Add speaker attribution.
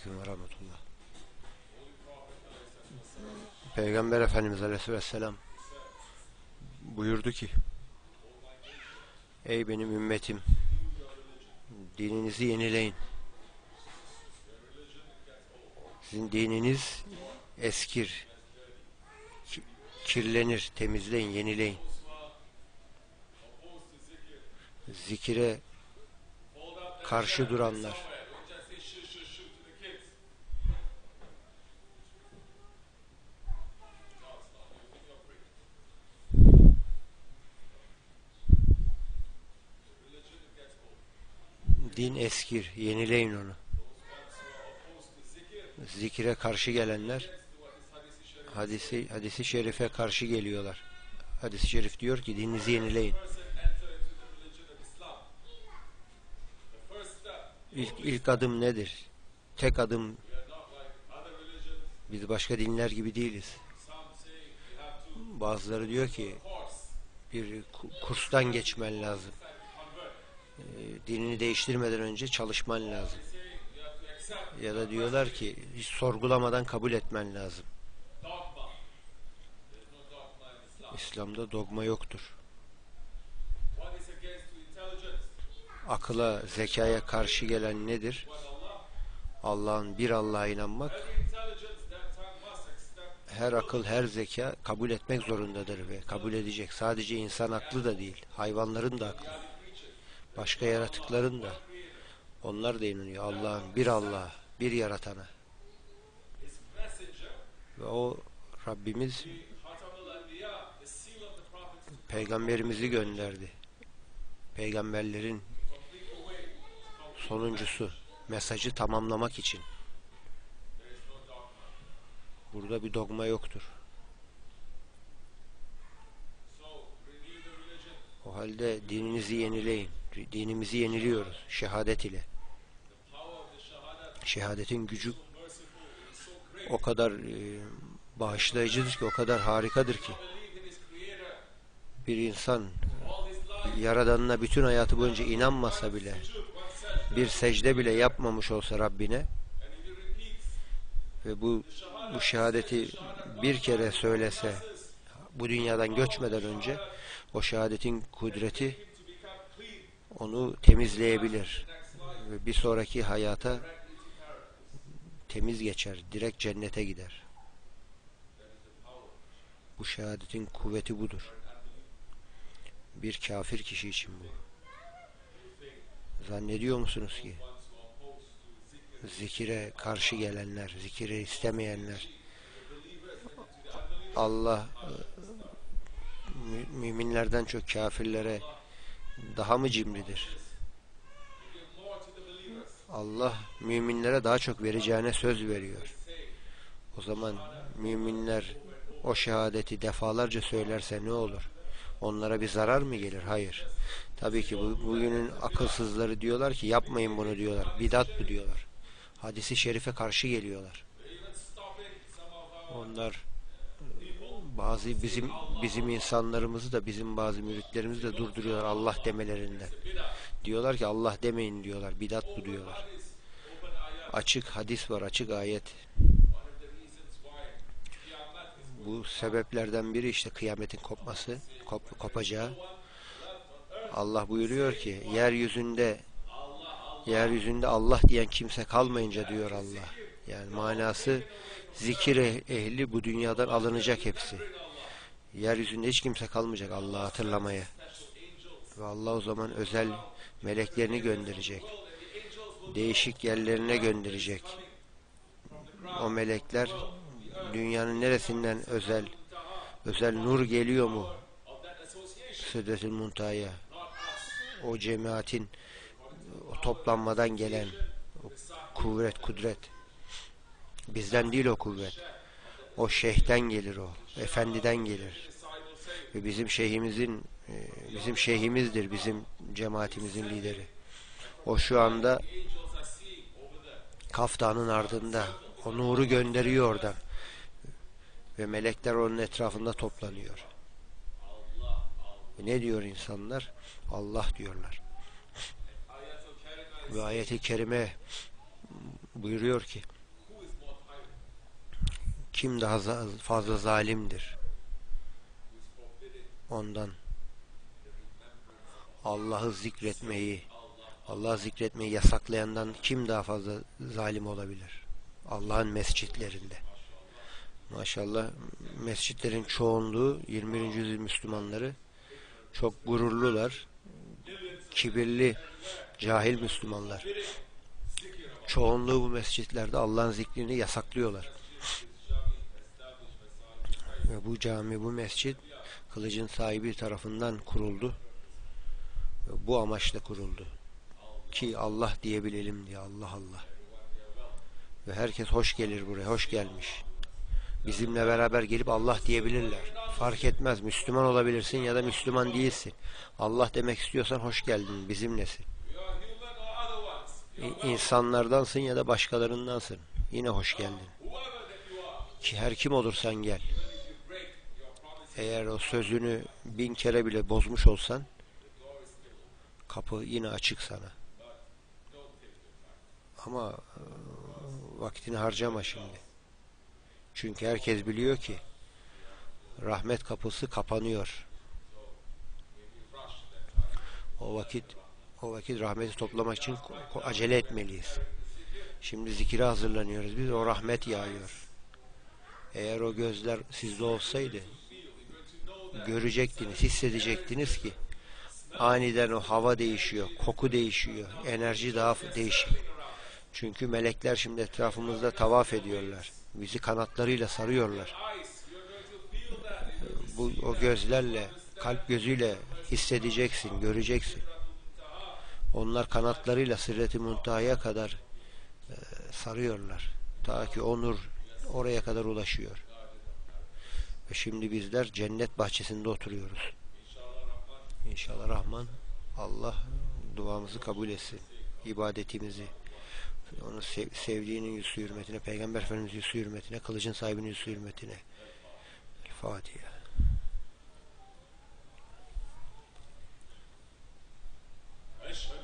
Speaker 1: Aleyküm ve Rahmetullah. Peygamber Efendimiz Aleyhisselam buyurdu ki Ey benim ümmetim dininizi yenileyin. Sizin dininiz eskir, ki- kirlenir, temizleyin, yenileyin. Zikire karşı duranlar, din eskir, yenileyin onu. Zikire karşı gelenler hadisi hadisi şerife karşı geliyorlar. Hadis-i şerif diyor ki dininizi yenileyin. İlk, ilk adım nedir? Tek adım biz başka dinler gibi değiliz. Bazıları diyor ki bir ku- kurstan geçmen lazım. Ee, dinini değiştirmeden önce çalışman lazım. Ya da diyorlar ki hiç sorgulamadan kabul etmen lazım. İslam'da dogma yoktur. Akıla, zekaya karşı gelen nedir? Allah'ın bir Allah'a inanmak. Her akıl, her zeka kabul etmek zorundadır ve kabul edecek. Sadece insan aklı da değil, hayvanların da aklı. Başka yaratıkların da. Onlar da inanıyor Allah'ın bir Allah, bir yaratana. Ve o Rabbimiz peygamberimizi gönderdi. Peygamberlerin sonuncusu mesajı tamamlamak için. Burada bir dogma yoktur. O halde dininizi yenileyin. Dinimizi yeniliyoruz şehadet ile. Şehadetin gücü o kadar e, bağışlayıcıdır ki, o kadar harikadır ki. Bir insan Yaradanına bütün hayatı boyunca inanmasa bile, bir secde bile yapmamış olsa Rabbine ve bu bu şehadeti bir kere söylese bu dünyadan göçmeden önce o şehadetin kudreti onu temizleyebilir ve bir sonraki hayata temiz geçer, direkt cennete gider. Bu şehadetin kuvveti budur. Bir kafir kişi için bu. Zannediyor musunuz ki zikire karşı gelenler, zikire istemeyenler Allah mü- müminlerden çok kafirlere daha mı cimridir? Allah müminlere daha çok vereceğine söz veriyor. O zaman müminler o şehadeti defalarca söylerse ne olur? Onlara bir zarar mı gelir? Hayır. Tabii ki bu, bugünün akılsızları diyorlar ki yapmayın bunu diyorlar. Bidat bu diyorlar. Hadisi şerife karşı geliyorlar. Onlar bazı bizim bizim insanlarımızı da bizim bazı müritlerimizi de durduruyorlar Allah demelerinden. Diyorlar ki Allah demeyin diyorlar. Bidat bu diyorlar. Açık hadis var, açık ayet. Bu sebeplerden biri işte kıyametin kopması, kop, kopacağı. Allah buyuruyor ki yeryüzünde yeryüzünde Allah diyen kimse kalmayınca diyor Allah. Yani manası zikir eh- ehli bu dünyadan alınacak hepsi. Yeryüzünde hiç kimse kalmayacak Allah'ı hatırlamaya. Ve Allah o zaman özel meleklerini gönderecek. Değişik yerlerine gönderecek. O melekler dünyanın neresinden özel özel nur geliyor mu? Sıdretül Muntaha'ya. O cemaatin o toplanmadan gelen o kuvvet, kudret. Bizden değil o kuvvet. O şeyhten gelir o. Efendiden gelir. Ve bizim şeyhimizin e, bizim şeyhimizdir bizim cemaatimizin lideri. O şu anda kaftanın ardında. O nuru gönderiyor oradan. Ve melekler onun etrafında toplanıyor. Ve ne diyor insanlar? Allah diyorlar. Ve ayeti kerime buyuruyor ki kim daha fazla zalimdir ondan Allah'ı zikretmeyi Allah'ı zikretmeyi yasaklayandan kim daha fazla zalim olabilir? Allah'ın mescitlerinde. Maşallah mescitlerin çoğunluğu 21. yüzyıl Müslümanları çok gururlular. Kibirli, cahil Müslümanlar. Çoğunluğu bu mescitlerde Allah'ın zikrini yasaklıyorlar. Ve bu cami, bu mescit kılıcın sahibi tarafından kuruldu. Ve bu amaçla kuruldu. Ki Allah diyebilelim diye Allah Allah. Ve herkes hoş gelir buraya, hoş gelmiş. Bizimle beraber gelip Allah diyebilirler. Fark etmez. Müslüman olabilirsin ya da Müslüman değilsin. Allah demek istiyorsan hoş geldin. Bizimlesin. İnsanlardansın ya da başkalarındansın. Yine hoş geldin. Ki her kim olursan gel. Eğer o sözünü bin kere bile bozmuş olsan kapı yine açık sana. Ama e, vaktini harcama şimdi. Çünkü herkes biliyor ki rahmet kapısı kapanıyor. O vakit o vakit rahmeti toplamak için acele etmeliyiz. Şimdi zikire hazırlanıyoruz. Biz o rahmet yağıyor. Eğer o gözler sizde olsaydı görecektiniz, hissedecektiniz ki aniden o hava değişiyor, koku değişiyor, enerji daha değişik. Çünkü melekler şimdi etrafımızda tavaf ediyorlar. Bizi kanatlarıyla sarıyorlar. Bu o gözlerle, kalp gözüyle hissedeceksin, göreceksin. Onlar kanatlarıyla Sırret-i Muntaha'ya kadar e, sarıyorlar. Ta ki o nur oraya kadar ulaşıyor. Şimdi bizler cennet bahçesinde oturuyoruz. İnşallah Rahman Allah duamızı kabul etsin. İbadetimizi onu sev, sevdiğinin yüzü hürmetine, Peygamber Efendimiz yüzü hürmetine, kılıcın sahibinin yüzü hürmetine. El Fatiha. Eşhedü